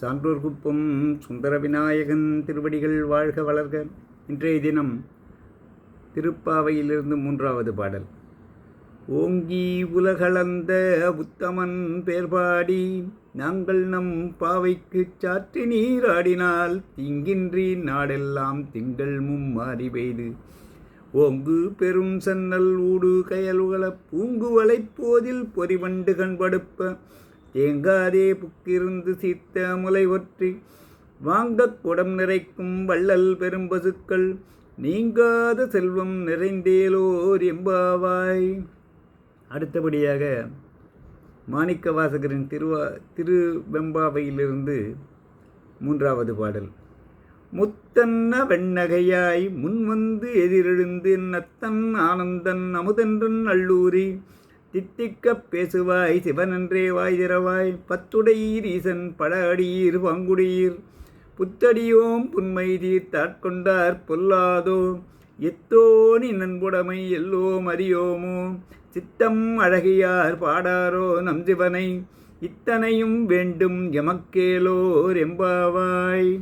சான்றோர் குப்பம் சுந்தர விநாயகன் திருவடிகள் வாழ்க வளர்க. இன்றைய தினம் திருப்பாவையிலிருந்து மூன்றாவது பாடல். ஓங்கி உலகளந்த உத்தமன் பேர்பாடி நாங்கள் நம் பாவைக்கு சாற்றி நீராடினால் திங்கின்றி நாடெல்லாம் திங்கள் மும்மாறி பெய்து. ஓங்கு பெரும் சன்னல் ஊடு கயலுகள பூங்குவலை போதில் பொறிவண்டு கண்படுப்ப தேங்காதே புக்கிருந்து சீத்த முலை ஒற்றி. வாங்கக் குடம் நிறைக்கும் வள்ளல் பெரும்பசுக்கள் நீங்காத செல்வம் நிறைந்தேலோர் எம்பாவாய். அடுத்தபடியாக மாணிக்க வாசகரின் திருவா திருவெம்பாவையிலிருந்து மூன்றாவது பாடல். முத்தன்ன வெண்ணகையாய் முன்வந்து எதிரெழுந்து நத்தன் ஆனந்தன் அமுதன்றன் அள்ளூரி தித்திக்கப் பேசுவாய் சிவனன்றே வாய் திறவாய் பத்துடையீர் ஈசன் பட அடியீர் பங்குடியீர். புத்தடியோம் புன்மை தீர்த்தாட்கொண்டார் பொல்லாதோ எத்தோனி நண்புடைமை எல்லோம் அறியோமோ. சித்தம் அழகியார் பாடாரோ நம் சிவனை இத்தனையும் வேண்டும் எமக்கேலோர் எம்பாவாய்.